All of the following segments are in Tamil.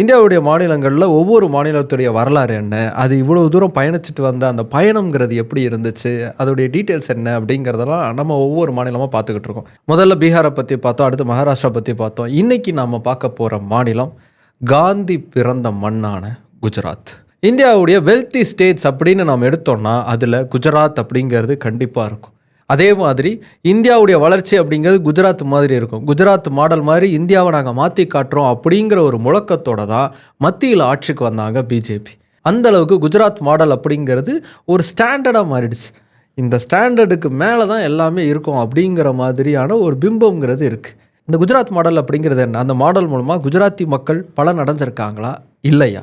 இந்தியாவுடைய மாநிலங்களில் ஒவ்வொரு மாநிலத்துடைய வரலாறு என்ன? அது இவ்வளோ தூரம் பயணிச்சுட்டு வந்த அந்த பயணம்ங்கிறது எப்படி இருந்துச்சு? அதோடைய டீட்டெயில்ஸ் என்ன? அப்படிங்கிறதெல்லாம் நம்ம ஒவ்வொரு மாநிலமாக பார்த்துக்கிட்டு இருக்கோம். முதல்ல பீகாரை பற்றி பார்த்தோம் அடுத்து மகாராஷ்டிரா பற்றி பார்த்தோம். இன்றைக்கி நாம் பார்க்க போகிற மாநிலம் காந்தி பிறந்த மண்ணான குஜராத். இந்தியாவுடைய வெல்த்தி ஸ்டேட்ஸ் அப்படின்னு நாம் எடுத்தோம்னா அதில் குஜராத் அப்படிங்கிறது கண்டிப்பாக இருக்கும். அதே மாதிரி இந்தியாவுடைய வளர்ச்சி அப்படிங்கிறது குஜராத் மாதிரி இருக்கும். குஜராத் மாடல் மாதிரி இந்தியாவை நாங்கள் மாற்றி காட்டுறோம் அப்படிங்கிற ஒரு முழக்கத்தோட தான் மத்தியில் ஆட்சிக்கு வந்தாங்க பிஜேபி அந்த அளவுக்கு குஜராத் மாடல் அப்படிங்கிறது ஒரு ஸ்டாண்டர்டாக மாறிடுச்சு. இந்த ஸ்டாண்டர்டுக்கு மேலே தான் எல்லாமே இருக்கும் அப்படிங்கிற மாதிரியான ஒரு பிம்பம்ங்கிறது இருக்குது இந்த குஜராத் மாடல் அப்படிங்கிறது என்ன? அந்த மாடல் மூலமாக குஜராத்தி மக்கள் பலன் அடைஞ்சிருக்காங்களா? இல்லையா?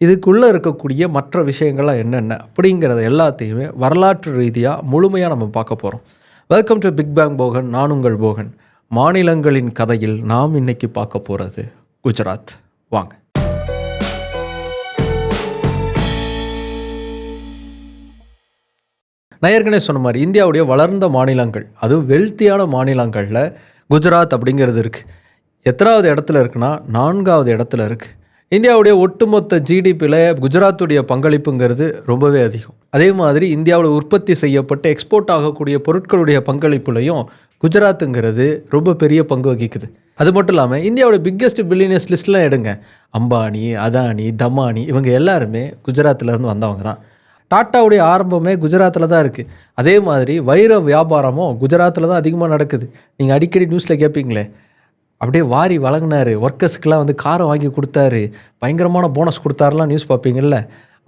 இதுக்குள்ளே இருக்கக்கூடிய மற்ற விஷயங்கள்லாம் என்னென்ன அப்படிங்கிறத எல்லாத்தையுமே வரலாற்று ரீதியாக முழுமையாக நம்ம பார்க்க போகிறோம் welcome to big bang Bogan நான் உங்கள் போகன். மாநிலங்களின் கதையில் நாம் இன்னைக்கு பார்க்க போகிறது குஜராத். வாங்க. நான் ஏற்கனவே சொன்ன மாதிரி இந்தியாவுடைய வளர்ந்த மாநிலங்கள் அதுவும் வெல்த்தியான மாநிலங்களில் குஜராத் அப்படிங்கிறது இருக்குது எத்தனாவது இடத்துல இருக்குன்னா நான்காவது இடத்துல இருக்குது இந்தியாவுடைய ஒட்டுமொத்த ஜிடிபியில் குஜராத்துடைய பங்களிப்புங்கிறது ரொம்பவே அதிகம். அதே மாதிரி இந்தியாவில் உற்பத்தி செய்யப்பட்ட எக்ஸ்போர்ட் ஆகக்கூடிய பொருட்களுடைய பங்களிப்புலையும் குஜராத்துங்கிறது ரொம்ப பெரிய பங்கு வகிக்குது. அது மட்டும் இல்லாமல் இந்தியாவோட பிக்கெஸ்ட் பில்லியனர்ஸ் லிஸ்ட்லாம் எடுங்க. அம்பானி அதானி தமானி இவங்க எல்லாருமே குஜராத்லேருந்து வந்தவங்க தான். டாட்டாவுடைய ஆரம்பமே குஜராத்தில் தான் இருக்குது அதே மாதிரி வைர வியாபாரமும் குஜராத்தில் தான் அதிகமாக நடக்குது. நீங்கள் அடிக்கடி நியூஸில் கேட்பீங்களே அப்படியே வாரி வழங்கினாரு. ஒர்க்கர்ஸ்க்கெலாம் வந்து காரை வாங்கி கொடுத்தாரு. பயங்கரமான போனஸ் கொடுத்தாருலாம் நியூஸ் பார்ப்பீங்கள்ல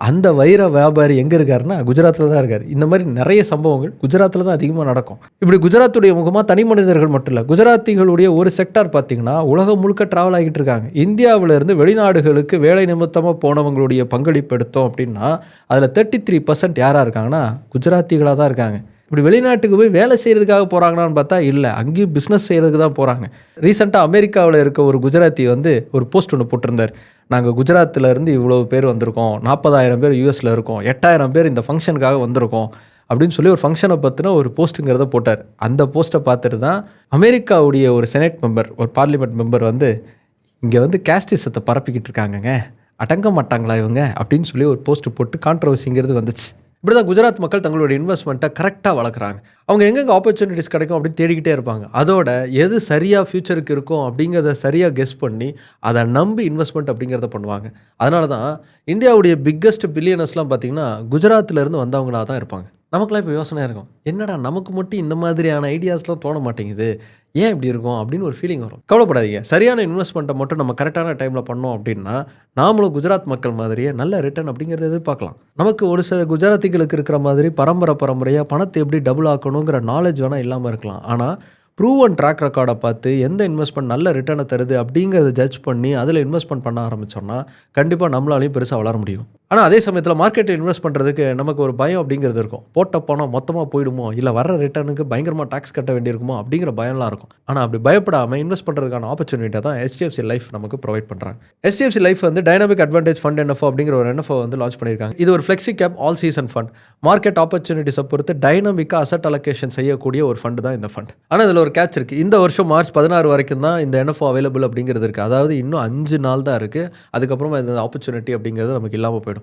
அந்த வைர வியாபாரி எங்கே இருக்காருன்னா குஜராத்தில் தான் இருக்கார். இந்த மாதிரி நிறைய சம்பவங்கள் குஜராத்தில் தான் அதிகமாக நடக்கும். இப்படி குஜராத்துடைய முகமாக தனி மனிதர்கள் மட்டும் இல்லை குஜராத்திகளுடைய ஒரு செக்டார் பார்த்திங்கன்னா உலகம் முழுக்க ட்ராவல் ஆகிட்டு இருக்காங்க. இந்தியாவிலேருந்து வெளிநாடுகளுக்கு வேலை நிமித்தமாக போனவங்களுடைய பங்களிப்பு எடுத்தோம் அப்படின்னா அதில் தேர்ட்டி த்ரீ பர்சன்ட் யாராக இருக்காங்கன்னா குஜராத்திகளாக தான் இருக்காங்க. இப்படி வெளிநாட்டுக்கு போய் வேலை செய்கிறதுக்காக போகிறாங்களான்னு பார்த்தா இல்லை. அங்கேயும் பிஸ்னஸ் செய்கிறதுக்கு தான் போகிறாங்க ரீசெண்டாக அமெரிக்காவில் இருக்க ஒரு குஜராத்தி வந்து ஒரு போஸ்ட் ஒன்று போட்டிருந்தார். நாங்கள் குஜராத்தில் இருந்து இவ்வளோ பேர் வந்திருக்கோம். நாற்பதாயிரம் பேர் யூஎஸில் இருக்கோம். எட்டாயிரம் பேர் இந்த ஃபங்க்ஷனுக்காக வந்திருக்கோம். அப்படின்னு சொல்லி ஒரு ஃபங்க்ஷனை பற்றின ஒரு போஸ்ட்டுங்கிறத போட்டார். அந்த போஸ்ட்டை பார்த்துட்டு தான் அமெரிக்காவுடைய ஒரு செனட் மெம்பர் ஒரு பார்லிமெண்ட் மெம்பர் வந்து இங்கே வந்து கேஸ்டிசத்தை பரப்பிக்கிட்டு இருக்காங்கங்க. அடங்க மாட்டாங்களா இவங்க? அப்படின்னு சொல்லி ஒரு போஸ்ட்டு போட்டு கான்ட்ரவர்சிங்கிறது வந்துச்சு. இப்படி தான் குஜராத் மக்கள் தங்களுடைய இன்வெஸ்ட்மெண்ட்டை கரெக்டாக வளர்க்குறாங்க. அவங்க எங்கெங்கே ஆப்பர்ச்சுனிட்டிஸ் கிடைக்கும் அப்படின்னு தேடிக்கிட்டே இருப்பாங்க. அதோட எது சரியாக ஃப்யூச்சருக்கு இருக்கும் அப்படிங்கிறத சரியாக கெஸ் பண்ணி அதை நம்பி இன்வெஸ்ட்மெண்ட் அப்படிங்கிறத பண்ணுவாங்க. அதனால தான் இந்தியாவுடைய பிக்கஸ்ட் பில்லியனர்ஸ்லாம் பார்த்தீங்கன்னா குஜராத்லேருந்து வந்தவங்களாக தான் இருப்பாங்க. நமக்குலாம் இப்போ யோசனை இருக்கும். என்னடா நமக்கு மட்டும் இந்த மாதிரியான ஐடியாஸ்லாம் தோண மாட்டேங்குது. ஏன் இப்படி இருக்கும் அப்படின்னு ஒரு ஃபீலிங் வரும். கவலைப்படாதீங்க. சரியான இன்வெஸ்ட்மெண்ட்டை மட்டும் நம்ம கரெக்டான டைமில் பண்ணோம் அப்படின்னா நாமளும் குஜராத் மக்கள் மாதிரியே நல்ல ரிட்டர்ன் அப்படிங்கிறத எதிர்பார்க்கலாம். நமக்கு ஒரு சில குஜராத்திகளுக்கு இருக்கிற மாதிரி பரம்பரை பரம்பரையாக பணத்தை எப்படி டபுள் ஆக்கணுங்கிற நாலேஜ் வேணால் இல்லாமல் இருக்கலாம். ஆனால் ப்ரூவன் ட்ராக் ரெக்கார்டை பார்த்து எந்த இன்வெஸ்ட்மெண்ட் நல்ல ரிட்டர்னை தருது அப்படிங்கிறத ஜட்ஜ் பண்ணி அதில் இன்வெஸ்ட்மெண்ட் பண்ண ஆரம்பித்தோம்னா கண்டிப்பாக நம்மளாலையும் பெருசாக வளர முடியும். ஆனால் அதே சமயத்தில் மார்க்கெட்டில் இன்வெஸ்ட் பண்ணுறதுக்கு நமக்கு ஒரு பயம் அப்படிங்கிறது இருக்கும். போட்ட பணம் மொத்தமாக போயிடுமோ? இல்லை வர ரிட்டர்னுக்கு பயங்கரமாக டாக்ஸ் கட்ட வேண்டியிருக்குமோ? அப்படிங்கிற பயம்லாம் இருக்கும். ஆனால் அப்படி பயப்படாமல் இன்வெஸ்ட் பண்ணுறதுக்கான ஆப்பர்ச்சுனிட்டி தான் HDFC லைஃப் நமக்கு ப்ரொவைட் பண்ணுறாங்க HDFC லைஃப் வந்து டைனாமிக் அட்வான்டேஜ் ஃபண்ட் என்எஃப் அப்படிங்கிற ஒரு என்எஃப்ஓ வந்து லான்ச் பண்ணியிருக்காங்க. இது ஒரு flexi cap all season fund market ஆப்பர்ச்சுனிட்டிஸை பொறுத்து டைனாமிக்காக அசட் அலோகேஷன் செய்யக்கூடிய ஒரு ஃபண்ட் தான் இந்த ஃபண்ட் ஆனால் இதில் ஒரு கேட்ச் இருக்குது இந்த வருஷம் மார்ச் பதினாறு வரைக்கும் தான் இந்த என்எஃப்ஓ அவைலபிள் அப்படிங்கிறது இருக்குது அதாவது இன்னும் அஞ்சு நாள் தான் இருக்குது அதுக்கப்புறமா இந்த ஆப்பர்ச்சுனிட்டி அப்படிங்கிறது நமக்கு இல்லாமல் போயிடும்.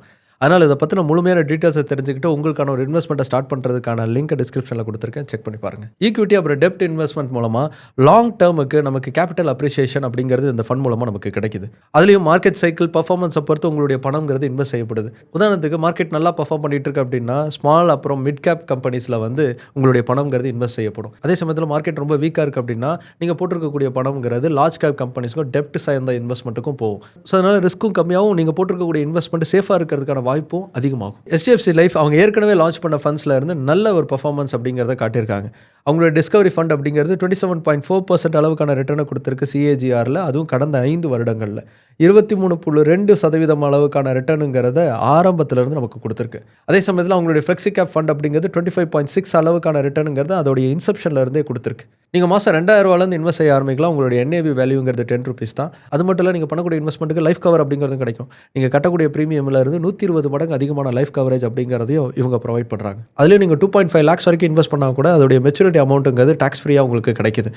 அதனால் இதை பற்றின முழுமையான டீட்டெயில்ஸை தெரிஞ்சுக்கிட்டு உங்களுக்கான ஒரு இன்வெஸ்ட்மெண்ட்டை ஸ்டார்ட் பண்ணுறதுக்கான லிங்க் டிஸ்கிரிப்ஷனில் கொடுத்துருக்கேன். செக் பண்ணி பாருங்கள் ஈக்விட்டி அப்புறம் டெப்ட் இன்வெஸ்ட்மெண்ட் மூலமாக லாங் டேர்முக்கு நமக்கு கேபிட்டல் அப்ரிசியேஷன் அப்படிங்கிறது இந்த ஃபண்ட் மூலமாக நமக்கு கிடைக்குது. அதுலேயும் மார்க்கெட் சைக்கிள் பர்ஃபார்மன்ஸை பொறுத்து உங்களுடைய பணம்ங்கிறது இன்வெஸ்ட் செய்யப்படுது. உதாரணத்துக்கு மார்க்கெட் நல்லா பர்ஃபார்ம் பண்ணிட்டு இருக்கு அப்படின்னா ஸ்மால் அப்புறம் மிட் கேப் கம்பெனிஸில் வந்து உங்களுடைய பணம்ங்கிறது இன்வெஸ்ட் செய்யப்படும். அதே சமயத்தில் மார்க்கெட் ரொம்ப வீக்காக இருக்குது அப்படின்னா நீங்கள் போட்டிருக்கக்கூடிய பணம்ங்கிறது லார்ஜ் கேப் கம்பெனிஸ்க்கும் டெப்ட் சார்ந்த இன்வெஸ்ட்மெண்ட்டுக்கும் போகும். ஸோ அதனால் ரிஸ்க்கும் கம்மியாகவும் நீங்கள் போட்டிருக்கக்கூடிய இன்வெஸ்ட்மெண்ட் சேஃபாக இருக்கிறதுக்கான வாய்ப்பும் அதிகமாகும். எஸ்டிஎஃப்சி லைஃப் அவங்க ஏற்கனவே லான்ச் பண்ண ஃபண்ட்ஸில் இருந்து நல்ல ஒரு பர்ஃபார்மன்ஸ் அப்படிங்கிறத காட்டியிருக்காங்க. அவங்களோட டிஸ்கவரி ஃபண்ட் அப்படிங்கிறது twenty seven point four percent அளவுக்கான ரிட்டர்னை கொடுத்துருக்கு சிஏஜிஆரில் அதுவும் கடந்த ஐந்து வருடங்களில். இருபத்தி மூணு புள்ளி ரெண்டு சதவீதம் அளவுக்கான ரிட்டர்னுங்கிறத ஆரம்பத்திலேருந்து நமக்கு கொடுத்துருக்கு. அதே சமயத்தில் அவங்களுடைய ஃப்ளெக்ஸி கேப் ஃபண்ட் அப்படிங்கிறது டுவெண்ட்டி ஃபைவ் பாயிண்ட் சிக்ஸ் அளவுக்கான ரிட்டர்னுங்கிறது அதோடைய இன்செப்ஷன்லேருந்தே கொடுத்துருக்கு. நீங்கள் மாதம் ரெண்டாயிரரூவாலேருந்து இன்வெஸ்ட் செய்ய ஆரம்பிக்கலாம். உங்களுடைய என்ஏவி வேல்யூங்கிறது டென் ருபீஸ் தான். அது மட்டும் இல்லை நீங்கள் பண்ணக்கூடிய இன்வெஸ்ட்மெண்ட்டுக்கு லைஃப் கவர் அப்படிங்கிறதும் கிடைக்கும். நீங்கள் கட்டக்கூடிய ப்ரீமியமில் இருந்து நூற்றி இருபது மடங்கு அதிகமான லைஃப் கவரேஜ் அப்படிங்கிறதையும் இவங்க ப்ரொவைட் பண்ணுறாங்க அதுலேயும் நீங்கள் டூ பாயிண்ட் ஃபைவ் லேக்ஸ் வரைக்கும் இன்வெஸ்ட் பண்ணால் கூட அதோடைய மெச்சூரிட்டி அமௌண்ட்டுங்கிறது டேக்ஸ் ஃப்ரீயாக உங்களுக்கு கிடைக்குது.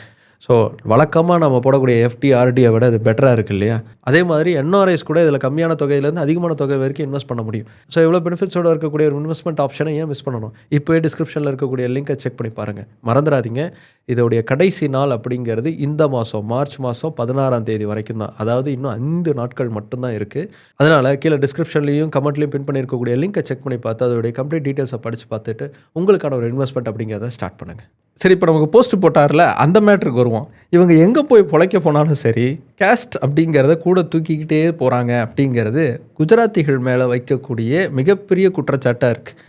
ஸோ வழக்கமாக நம்ம போடக்கூடிய எஃப்டி ஆர்டியை விட அது பெட்டராக இருக்குது இல்லையா? அதே மாதிரி என்ஆர்ஐஸ் கூட இதில் கம்மியான தொகையிலேருந்து அதிகமான தொகை வரைக்கும் இன்வெஸ்ட் பண்ண முடியும். ஸோ இவ்வளோ பெனிஃபிட்ஸோட இருக்கக்கூடிய ஒரு இன்வெஸ்ட்மெண்ட் ஆப்ஷனை ஏன் மிஸ் பண்ணணும்? இப்போயே டிஸ்கிரிப்ஷனில் இருக்கக்கூடிய லிங்கை செக் பண்ணி பாருங்கள் மறந்துடாதீங்க. இதோடைய கடைசி நாள் அப்படிங்கிறது இந்த மாதம் மார்ச் மாதம் பதினாறாம் தேதி வரைக்கும் தான். அதாவது இன்னும் ஐந்து நாட்கள் மட்டும்தான் இருக்குது அதனால் கீழே டிஸ்கிரிப்ஷன்லையும் கமெண்ட்லையும் பின் பண்ணியிருக்கக்கூடிய லிங்கை செக் பண்ணி பார்த்து அதோடைய கம்ப்ளீட் டீட்டெயில்ஸை படித்து பார்த்துட்டு உங்களுக்கான ஒரு இன்வெஸ்ட்மெண்ட் அப்படிங்கிறத ஸ்டார்ட் பண்ணுங்கள் சரி இப்போ நமக்கு போஸ்ட் போட்டார்ல அந்த மேட்ருக்கு வருவோம். இவங்க எங்கே போய் பிழைக்க போனாலும் சரி கேஸ்ட் அப்படிங்கிறத கூட தூக்கிக்கிட்டே போகிறாங்க அப்படிங்கிறது குஜராத்திகள் மேலே வைக்கக்கூடிய மிகப்பெரிய குற்றச்சாட்டாக இருக்குது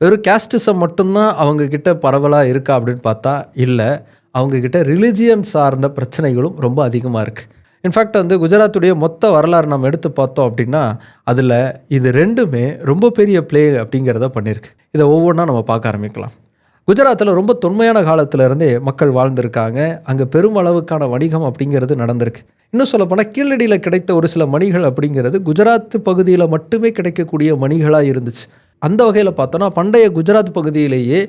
வெறும் கேஸ்டிசம் மட்டும்தான் அவங்கக்கிட்ட பரவலாக இருக்கா அப்படின்னு பார்த்தா இல்லை. அவங்கக்கிட்ட ரிலிஜியன் சார்ந்த பிரச்சனைகளும் ரொம்ப அதிகமாக இருக்குது இன்ஃபேக்ட் வந்து குஜராத்துடைய மொத்த வரலாறு நம்ம எடுத்து பார்த்தோம் அப்படின்னா அதில் இது ரெண்டுமே ரொம்ப பெரிய ப்ளே அப்படிங்கிறத பண்ணியிருக்கு இதை ஒவ்வொன்றா நம்ம பார்க்க ஆரம்பிக்கலாம். குஜராத்தில் ரொம்ப தொன்மையான காலத்தில் இருந்தே மக்கள் வாழ்ந்திருக்காங்க. அங்கே பெருமளவுக்கான வணிகம் அப்படிங்கிறது நடந்திருக்கு. இன்னும் சொல்லப்போனால் கீழடியில் கிடைத்த ஒரு சில மணிகள் அப்படிங்கிறது குஜராத் பகுதியில் மட்டுமே கிடைக்கக்கூடிய மணிகளாக இருந்துச்சு. அந்த வகையில் பார்த்தோன்னா பண்டைய குஜராத் பகுதியிலேயே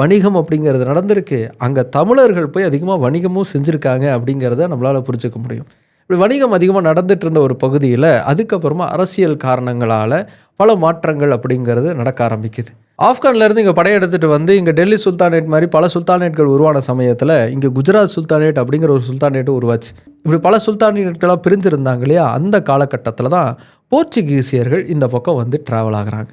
வணிகம் அப்படிங்கிறது நடந்திருக்கு. அங்கே தமிழர்கள் போய் அதிகமாக வணிகமும் செஞ்சுருக்காங்க அப்படிங்கிறத நம்மளால் புரிஞ்சுக்க முடியும். இப்படி வணிகம் அதிகமாக நடந்துட்டு இருந்த ஒரு பகுதியில் அதுக்கப்புறமா அரசியல் காரணங்களால் பல மாற்றங்கள் அப்படிங்கிறது நடக்க ஆரம்பிக்குது. ஆப்கான்லேருந்து இங்கே படையெடுத்துட்டு வந்து இங்கே டெல்லி சுல்தானேட் மாதிரி பல சுல்தானேட்கள் உருவான சமயத்தில் இங்கே குஜராத் சுல்தானேட் அப்படிங்கிற ஒரு சுல்தானேட் உருவாச்சு. இப்படி பல சுல்தானேட்களாக பிரிஞ்சிருந்தாங்க இல்லையா? அந்த காலகட்டத்தில் தான் போர்ச்சுகீசியர்கள் இந்த பக்கம் வந்து ட்ராவல் ஆகுறாங்க.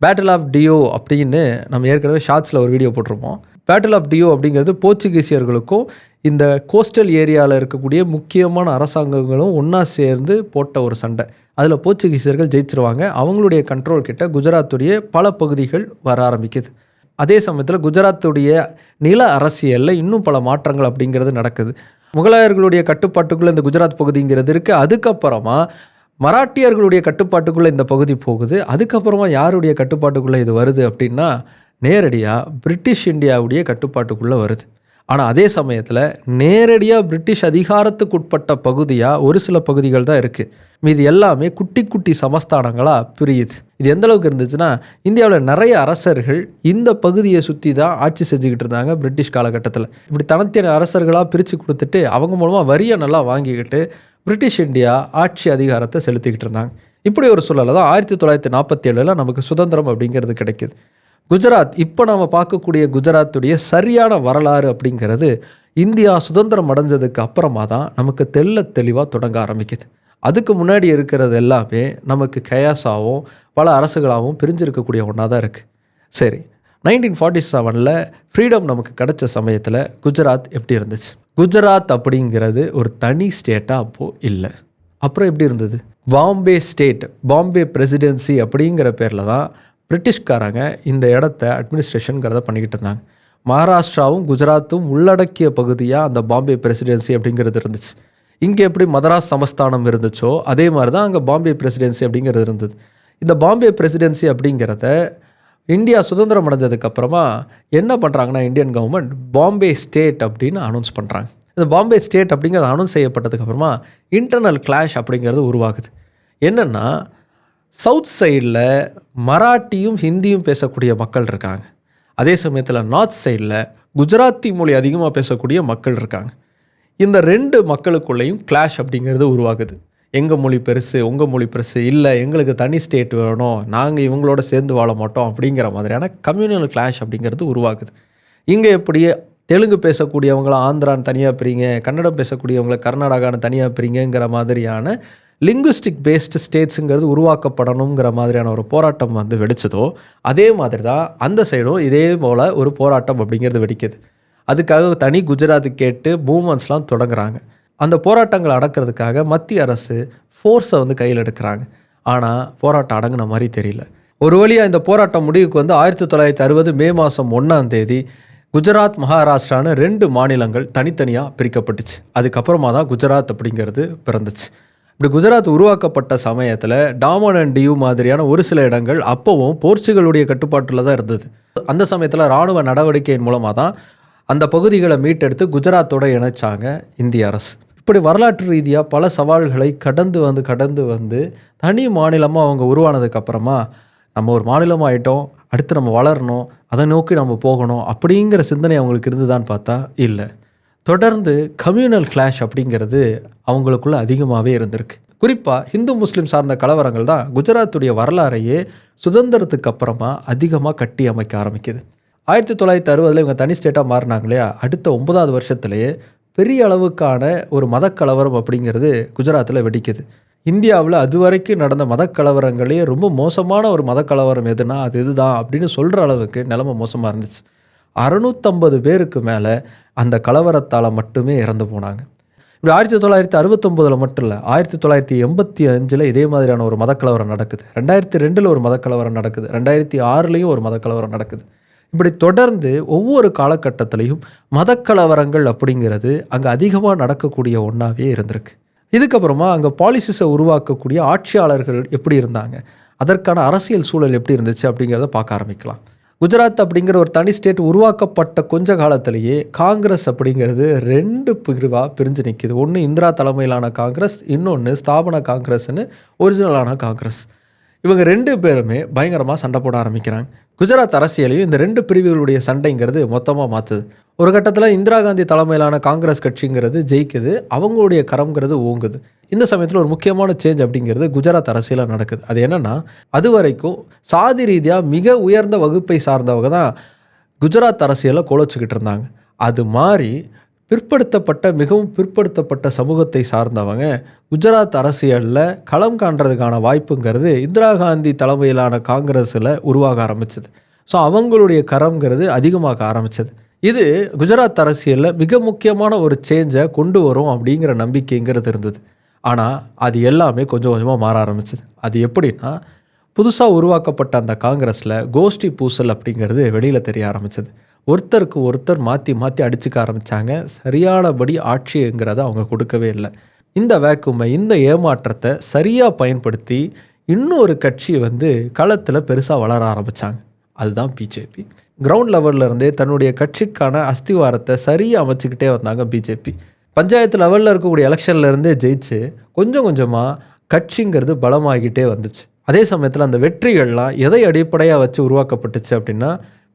பேட்டில் ஆஃப் டியோ அப்படின்னு நம்ம ஏற்கனவே ஷார்ட்ஸில் ஒரு வீடியோ போட்டிருப்போம். பேட்டில் ஆஃப் டியோ அப்படிங்கிறது போர்ச்சுகீசியர்களுக்கும் இந்த கோஸ்டல் ஏரியாவில் இருக்கக்கூடிய முக்கியமான அரசாங்கங்களும் ஒன்றா சேர்ந்து போட்ட ஒரு சண்டை. அதில் போர்ச்சுகீசியர்கள் ஜெயிச்சிருவாங்க. அவங்களுடைய கண்ட்ரோல் கிட்ட குஜராத்துடைய பல பகுதிகள் வர ஆரம்பிக்குது. அதே சமயத்தில் குஜராத்துடைய நில அரசியலில் இன்னும் பல மாற்றங்கள் அப்படிங்கிறது நடக்குது. முகலாயர்களுடைய கட்டுப்பாட்டுக்குள்ளே இந்த குஜராத் பகுதிங்கிறது இருக்குது அதுக்கப்புறமா மராட்டியர்களுடைய கட்டுப்பாட்டுக்குள்ளே இந்த பகுதி போகுது. அதுக்கப்புறமா யாருடைய கட்டுப்பாட்டுக்குள்ளே இது வருது அப்படின்னா நேரடியாக பிரிட்டிஷ் இந்தியாவுடைய கட்டுப்பாட்டுக்குள்ளே வருது. ஆனால் அதே சமயத்தில் நேரடியாக பிரிட்டிஷ் அதிகாரத்துக்கு உட்பட்ட பகுதியாக ஒரு சில பகுதிகள் தான் இருக்குது மீது எல்லாமே குட்டி குட்டி சமஸ்தானங்களாக பிரியுது. இது எந்த அளவுக்கு இருந்துச்சுன்னா இந்தியாவில் நிறைய அரசர்கள் இந்த பகுதியை சுற்றி தான் ஆட்சி செஞ்சுக்கிட்டு இருந்தாங்க பிரிட்டிஷ் காலகட்டத்தில். இப்படி தனத்தின அரசர்களாக பிரித்து கொடுத்துட்டு அவங்க மூலமாக வரியை நல்லா வாங்கிக்கிட்டு பிரிட்டிஷ் இந்தியா ஆட்சி அதிகாரத்தை செலுத்திக்கிட்டு இருந்தாங்க. இப்படி ஒரு சூழலை தான் ஆயிரத்தி தொள்ளாயிரத்தி நாற்பத்தி ஏழில் நமக்கு சுதந்திரம் அப்படிங்கிறது கிடைக்கிது. குஜராத் இப்போ நாம் பார்க்கக்கூடிய குஜராத்துடைய சரியான வரலாறு அப்படிங்கிறது இந்தியா சுதந்திரம் அடைஞ்சதுக்கு அப்புறமா தான் நமக்கு தெல்ல தெளிவாக தொடங்க ஆரம்பிக்குது. அதுக்கு முன்னாடி இருக்கிறது எல்லாமே நமக்கு கயாஸாகவும் பல அரசுகளாகவும் பிரிஞ்சிருக்கக்கூடிய ஒன்றா தான் இருக்குது சரி நைன்டீன் ஃபார்ட்டி செவனில் ஃப்ரீடம் நமக்கு கிடைச்ச சமயத்தில் குஜராத் எப்படி இருந்துச்சு? குஜராத் அப்படிங்கிறது ஒரு தனி ஸ்டேட்டாக அப்போது இல்லை. அப்புறம் எப்படி இருந்தது? பாம்பே ஸ்டேட் பாம்பே பிரசிடென்சி அப்படிங்கிற பேரில் தான் பிரிட்டிஷ்காரங்க இந்த இடத்த அட்மினிஸ்ட்ரேஷனுங்கிறத பண்ணிக்கிட்டு இருந்தாங்க. மகாராஷ்டிராவும் குஜராத்தும் உள்ளடக்கிய பகுதியாக அந்த பாம்பே பிரசிடென்சி அப்படிங்கிறது இருந்துச்சு. இங்கே எப்படி மதராஸ் சமஸ்தானம் இருந்துச்சோ அதே மாதிரி தான் அங்கே பாம்பே பிரசிடென்சி அப்படிங்கிறது இருந்தது. இந்த பாம்பே பிரசிடென்சி அப்படிங்கிறத இந்தியா சுதந்திரம் அடைஞ்சதுக்கப்புறமா என்ன பண்ணுறாங்கன்னா இந்தியன் கவர்மெண்ட் பாம்பே ஸ்டேட் அப்படின்னு அனௌன்ஸ் பண்ணுறாங்க இந்த பாம்பே ஸ்டேட் அப்படிங்கிறது அனௌன்ஸ் செய்யப்பட்டதுக்கப்புறமா இன்டர்னல் கிளாஷ் அப்படிங்கிறது உருவாகுது. என்னென்னா சவுத் சைடில் மராட்டியும் ஹிந்தியும் பேசக்கூடிய மக்கள் இருக்காங்க. அதே சமயத்தில் நார்த் சைடில் குஜராத்தி மொழி அதிகமாக பேசக்கூடிய மக்கள் இருக்காங்க. இந்த ரெண்டு மக்களுக்குள்ளேயும் கிளாஷ் அப்படிங்கிறது உருவாகுது. எங்கள் மொழி பெருசு உங்கள் மொழி பெருசு இல்லை எங்களுக்கு தனி ஸ்டேட் வேணும் நாங்கள் இவங்களோட சேர்ந்து வாழ மாட்டோம் அப்படிங்கிற மாதிரியான கம்யூனல் கிளாஷ் அப்படிங்கிறது உருவாகுது. இங்கே எப்படி தெலுங்கு பேசக்கூடியவங்கள ஆந்திரான்னு தனியாக பிரிங்க கன்னடம் பேசக்கூடியவங்கள கர்நாடகான்னு தனியாக பிரிங்கங்கிற மாதிரியான லிங்குஸ்டிக் பேஸ்டு ஸ்டேட்ஸுங்கிறது உருவாக்கப்படணுங்கிற மாதிரியான ஒரு போராட்டம் வந்து வெடிச்சதோ அதே மாதிரி தான் அந்த சைடும் இதே போல் ஒரு போராட்டம் அப்படிங்கிறது வெடிக்குது. அதுக்காக தனி குஜராத் கேட்டு மூமெண்ட்ஸ்லாம் தொடங்குறாங்க. அந்த போராட்டங்களை அடக்கிறதுக்காக மத்திய அரசு ஃபோர்ஸை வந்து கையில் எடுக்கிறாங்க. ஆனால் போராட்டம் அடங்கின மாதிரி தெரியல. ஒரு வழியாக இந்த போராட்டம் முடிவுக்கு வந்து ஆயிரத்தி தொள்ளாயிரத்தி அறுபது மே மாதம் ஒன்றாம் தேதி குஜராத் மகாராஷ்டிரான்னு ரெண்டு மாநிலங்கள் தனித்தனியாக பிரிக்கப்பட்டுச்சு. அதுக்கப்புறமா தான் குஜராத் அப்படிங்கிறது பிறந்துச்சு. இப்படி குஜராத் உருவாக்கப்பட்ட சமயத்தில் டாமன் அண்ட் டியூ மாதிரியான ஒரு சில இடங்கள் அப்போவும் போர்ச்சுகலுடைய கட்டுப்பாட்டில் தான் இருந்தது. அந்த சமயத்தில் இராணுவ நடவடிக்கையின் மூலமாக தான் அந்த பகுதிகளை மீட்டெடுத்து குஜராத்தோடு இணைச்சாங்க இந்திய அரசு. இப்படி வரலாற்று ரீதியாக பல சவால்களை கடந்து வந்து கடந்து வந்து தனி மாநிலமாக அவங்க உருவானதுக்கப்புறமா நம்ம ஒரு மாநிலம் ஆகிட்டோம் அடுத்து நம்ம வளரணும் அதை நோக்கி நம்ம போகணும் அப்படிங்கிற சிந்தனை அவங்களுக்கு இருந்துதான்னு பார்த்தா இல்லை. தொடர்ந்து கம்யூனல் கிளாஷ் அப்படிங்கிறது அவங்களுக்குள்ள அதிகமாகவே இருந்திருக்கு. குறிப்பாக ஹிந்து முஸ்லீம் சார்ந்த கலவரங்கள் தான் குஜராத்துடைய வரலாறையே சுதந்திரத்துக்கு அப்புறமா அதிகமாக கட்டி அமைக்க ஆரம்பிக்குது. ஆயிரத்தி தொள்ளாயிரத்தி அறுபதில் இவங்க தனி ஸ்டேட்டாக மாறினாங்க இல்லையா? அடுத்த ஒன்பதாவது வருஷத்துலேயே பெரிய அளவுக்கான ஒரு மதக்கலவரம் அப்படிங்கிறது குஜராத்தில் வெடிக்குது. இந்தியாவில் அது வரைக்கும் நடந்த மதக்கலவரங்களே ரொம்ப மோசமான ஒரு மதக்கலவரம் எதுனா அது இதுதான் அப்படின்னு சொல்கிற அளவுக்கு நிலமை மோசமாக இருந்துச்சு. அறுநூத்தம்பது பேருக்கு மேலே அந்த கலவரத்தால் மட்டுமே இறந்து போனாங்க. இப்படி ஆயிரத்தி தொள்ளாயிரத்தி அறுபத்தொம்போதில் மட்டும் இல்லை ஆயிரத்தி தொள்ளாயிரத்தி எண்பத்தி அஞ்சில் இதே மாதிரியான ஒரு மதக்கலவரம் நடக்குது. ரெண்டாயிரத்தி ரெண்டில் ஒரு மதக்கலவரம் நடக்குது. ரெண்டாயிரத்தி ஆறுலேயும் ஒரு மதக்கலவரம் நடக்குது. இப்படி தொடர்ந்து ஒவ்வொரு காலகட்டத்திலையும் மதக்கலவரங்கள் அப்படிங்கிறது அங்கே அதிகமாக நடக்கக்கூடிய ஒன்றாவே இருந்திருக்கு. இதுக்கப்புறமா அங்கே பாலிசிஸை உருவாக்கக்கூடிய ஆட்சியாளர்கள் எப்படி இருந்தாங்க? அதற்கான அரசியல் சூழல் எப்படி இருந்துச்சு அப்படிங்கிறத பார்க்க ஆரம்பிக்கலாம். குஜராத் அப்படிங்கிற ஒரு தனி ஸ்டேட் உருவாக்கப்பட்ட கொஞ்ச காலத்திலேயே காங்கிரஸ் அப்படிங்கிறது ரெண்டு பிரிவாக பிரிஞ்சு நிற்கிது ஒன்று இந்திரா தலைமையிலான காங்கிரஸ் இன்னொன்று ஸ்தாபன காங்கிரஸ்னு ஒரிஜினலான காங்கிரஸ். இவங்க ரெண்டு பேருமே பயங்கரமாக சண்டை போட ஆரம்பிக்கிறாங்க. குஜராத் அரசியலையும் இந்த ரெண்டு பிரிவுகளுடைய சண்டைங்கிறது மொத்தமாக மாற்றுது ஒரு கட்டத்தில் இந்திரா காந்தி தலைமையிலான காங்கிரஸ் கட்சிங்கிறது ஜெயிக்குது அவங்களுடைய கரம்ங்கிறது ஓங்குது. இந்த சமயத்தில் ஒரு முக்கியமான சேஞ்ச் அப்படிங்கிறது குஜராத் அரசியலாக நடக்குது. அது என்னென்னா அது வரைக்கும் சாதி ரீதியாக மிக உயர்ந்த வகுப்பை சார்ந்தவங்க தான் குஜராத் அரசியலை குலைச்சிக்கிட்டு இருந்தாங்க. அது மாதிரி பிற்படுத்தப்பட்ட மிகவும் பிற்படுத்தப்பட்ட சமூகத்தை சார்ந்தவங்க குஜராத் அரசியலில் களம் காண்றதுக்கான வாய்ப்புங்கிறது இந்திரா காந்தி தலைமையிலான காங்கிரஸில் உருவாக ஆரம்பிச்சது. ஸோ அவங்களுடைய கரம்ங்கிறது அதிகமாக ஆரம்பிச்சது. இது குஜராத் அரசியலில் மிக முக்கியமான ஒரு சேஞ்சை கொண்டு வரும் அப்படிங்கிற நம்பிக்கைங்கிறது இருந்தது. ஆனால் அது எல்லாமே கொஞ்சம் கொஞ்சமாக மாற ஆரம்பிச்சது. அது எப்படின்னா புதுசாக உருவாக்கப்பட்ட அந்த காங்கிரஸில் கோஷ்டி பூசல் அப்படிங்கிறது வெளியில் தெரிய ஆரம்பிச்சது. ஒருத்தருக்கு ஒருத்தர் மாற்றி மாற்றி அடிச்சுக்க ஆரம்பித்தாங்க சரியானபடி ஆட்சிங்கிறத அவங்க கொடுக்கவே இல்லை. இந்த வேக்குமை இந்த ஏமாற்றத்தை சரியாக பயன்படுத்தி இன்னொரு கட்சி வந்து களத்தில் பெருசாக வளர ஆரம்பித்தாங்க அதுதான் பிஜேபி கிரவுண்ட் லெவலில் இருந்தே தன்னுடைய கட்சிக்கான அஸ்திவாரத்தை சரியாக அமைச்சிக்கிட்டே வந்தாங்க பிஜேபி பஞ்சாயத்து லெவலில் இருக்கக்கூடிய எலெக்ஷன்லேருந்தே ஜெயிச்சு கொஞ்சம் கொஞ்சமாக கட்சிங்கிறது பலமாகிட்டே வந்துச்சு. அதே சமயத்தில் அந்த வெற்றிகள்லாம் எதை அடிப்படையாக வச்சு உருவாக்கப்பட்டுச்சு அப்படின்னா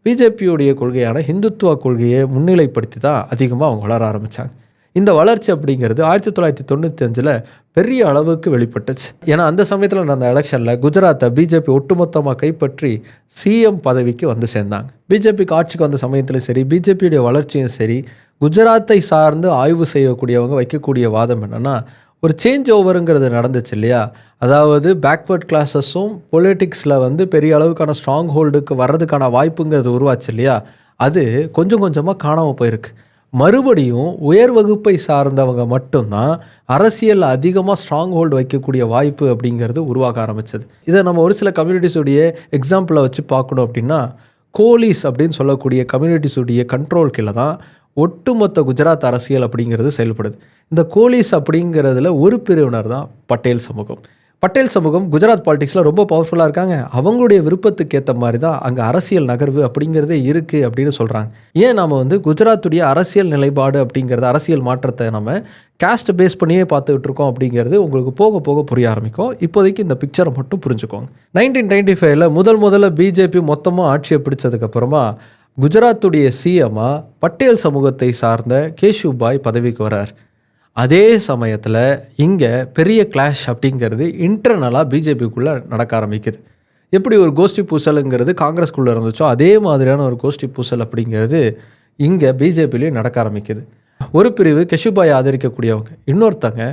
பிஜேபியுடைய கொள்கையான ஹிந்துத்துவ கொள்கையை முன்னிலைப்படுத்தி தான் அதிகமாக அவங்க வளர ஆரம்பித்தாங்க இந்த வளர்ச்சி அப்படிங்கிறது ஆயிரத்தி தொள்ளாயிரத்தி தொண்ணூற்றி அஞ்சில் பெரிய அளவுக்கு வெளிப்பட்டுச்சு. ஏன்னா அந்த சமயத்தில் நடந்த எலெக்ஷனில் குஜராத்தை பிஜேபி ஒட்டுமொத்தமாக கைப்பற்றி சிஎம் பதவிக்கு வந்து சேர்ந்தாங்க. பிஜேபிக்கு ஆட்சிக்கு வந்த சமயத்திலும் சரி பிஜேபியுடைய வளர்ச்சியும் சரி குஜராத்தை சார்ந்து ஆய்வு செய்யக்கூடியவங்க வைக்கக்கூடிய வாதம் என்னென்னா ஒரு சேஞ்ச் ஓவருங்கிறது நடந்துச்சு இல்லையா? அதாவது பேக்வர்ட் கிளாஸஸும் பொலிட்டிக்ஸில் வந்து பெரிய அளவுக்கான ஸ்ட்ராங் ஹோல்டுக்கு வர்றதுக்கான வாய்ப்புங்கிறது உருவாச்சு இல்லையா? அது கொஞ்சம் கொஞ்சமாக காணாமல் போயிருக்கு. மறுபடியும் உயர் வகுப்பை சார்ந்தவங்க மட்டும்தான் அரசியலில் அதிகமாக ஸ்ட்ராங் ஹோல்டு வைக்கக்கூடிய வாய்ப்பு அப்படிங்கிறது உருவாக ஆரம்பித்தது இதை நம்ம ஒரு சில கம்யூனிட்டிஸுடைய எக்ஸாம்பிளை வச்சு பார்க்கணும் அப்படின்னா கோலிஸ் அப்படின்னு சொல்லக்கூடிய கம்யூனிட்டிஸுடைய கண்ட்ரோல் கீழே தான் ஒட்டுமொத்த குஜராத் அரசியல் அப்படிங்கிறது செயல்படுது. இந்த கோலிஸ் அப்படிங்கிறதுல ஒரு பிரிவினர் தான் பட்டேல் சமூகம். பட்டேல் சமூகம் குஜராத் பாலிடிக்ஸில் ரொம்ப பவர்ஃபுல்லாக இருக்காங்க. அவங்களுடைய விருப்பத்துக்கு ஏற்ற மாதிரி தான் அங்கே அரசியல் நகர்வு அப்படிங்கிறதே இருக்குது அப்படின்னு சொல்கிறாங்க ஏன் நாம் வந்து குஜராத்துடைய அரசியல் நிலைப்பாடு அப்படிங்கிறது அரசியல் மாற்றத்தை நம்ம கேஸ்ட் பேஸ் பண்ணியே பார்த்துக்கிட்டு இருக்கோம் அப்படிங்கிறது உங்களுக்கு போக போக புரிய ஆரம்பிக்கும். இப்போதைக்கு இந்த பிக்சரை மட்டும் புரிஞ்சுக்கோங்க. நைன்டீன் நைன்டி ஃபைவ்ல முதல் முதல்ல பிஜேபி மொத்தமாக ஆட்சியை பிடிச்சதுக்கப்புறமா குஜராத்துடைய சிஎம்மா பட்டேல் சமூகத்தை சார்ந்த கேஷுபாய் பதவிக்கு வரார். அதே சமயத்தில் இங்கே பெரிய கிளாஷ் அப்படிங்கிறது இன்டர்னலாக பிஜேபிக்குள்ளே நடக்க ஆரம்பிக்குது. எப்படி ஒரு கோஷ்டி பூசலுங்கிறது காங்கிரஸ்குள்ளே இருந்துச்சோ அதே மாதிரியான ஒரு கோஷ்டி பூசல் அப்படிங்கிறது இங்கே பிஜேபிலையும் நடக்க ஆரம்பிக்குது. ஒரு பிரிவு கெஷுபாய் ஆதரிக்கக்கூடியவங்க இன்னொருத்தங்க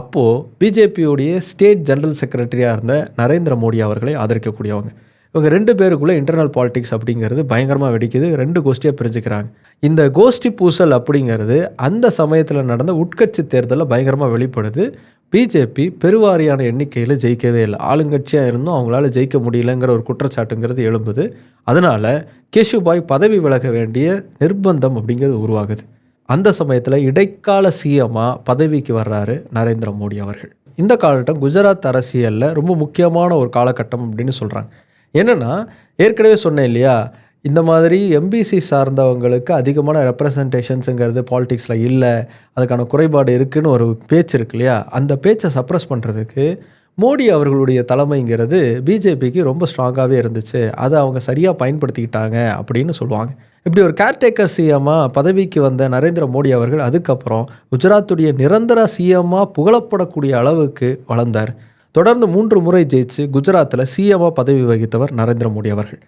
அப்போது பிஜேபியுடைய ஸ்டேட் ஜெனரல் செக்ரட்டரியாக இருந்த நரேந்திர மோடி அவர்களை ஆதரிக்கக்கூடியவங்க. இவங்க ரெண்டு பேருக்குள்ளே இன்டர்னல் பாலிடிக்ஸ் அப்படிங்கிறது பயங்கரமாக வெடிக்குது. ரெண்டு கோஷ்டியாக பிரிஞ்சுக்கிறாங்க. இந்த கோஷ்டி பூசல் அப்படிங்கிறது அந்த சமயத்தில் நடந்த உட்கட்சி தேர்தலில் பயங்கரமாக வெளிப்படுது. பிஜேபி பெருவாரியான எண்ணிக்கையில் ஜெயிக்கவே இல்லை. ஆளுங்கட்சியாக இருந்தும் அவங்களால ஜெயிக்க முடியலங்கிற ஒரு குற்றச்சாட்டுங்கிறது எழும்புது. அதனால் கேஷுபாய் பதவி விலக வேண்டிய நிர்பந்தம் அப்படிங்கிறது உருவாகுது. அந்த சமயத்தில் இடைக்கால சிஎம்மாக பதவிக்கு வர்றாரு நரேந்திர மோடி அவர்கள். இந்த காலகட்டம் குஜராத் அரசியலில் ரொம்ப முக்கியமான ஒரு காலகட்டம் அப்படின்னு சொல்கிறாங்க என்னென்னா ஏற்கனவே சொன்னேன் இல்லையா? இந்த மாதிரி எம்பிசி சார்ந்தவங்களுக்கு அதிகமான ரெப்ரசன்டேஷன்ஸுங்கிறது பாலிடிக்ஸில் இல்லை அதுக்கான குறைபாடு இருக்குதுன்னு ஒரு பேச்சு இருக்கு இல்லையா? அந்த பேச்சை சப்ரஸ் பண்ணுறதுக்கு மோடி அவர்களுடைய தலைமைங்கிறது பிஜேபிக்கு ரொம்ப ஸ்ட்ராங்காகவே இருந்துச்சு. அதை அவங்க சரியாக பயன்படுத்திக்கிட்டாங்க அப்படின்னு சொல்லுவாங்க. இப்படி ஒரு கேர்டேக்கர் சிஎம்மாக பதவிக்கு வந்த நரேந்திர மோடி அவர்கள் அதுக்கப்புறம் குஜராத்துடைய நிரந்தர சிஎம்மாக புகழப்படக்கூடிய அளவுக்கு வளர்ந்தார். தொடர்ந்து மூன்று முறை ஜெயிச்சு குஜராத்தில் சிஎம்மாக பதவி வகித்தவர் நரேந்திர மோடி அவர்கள்.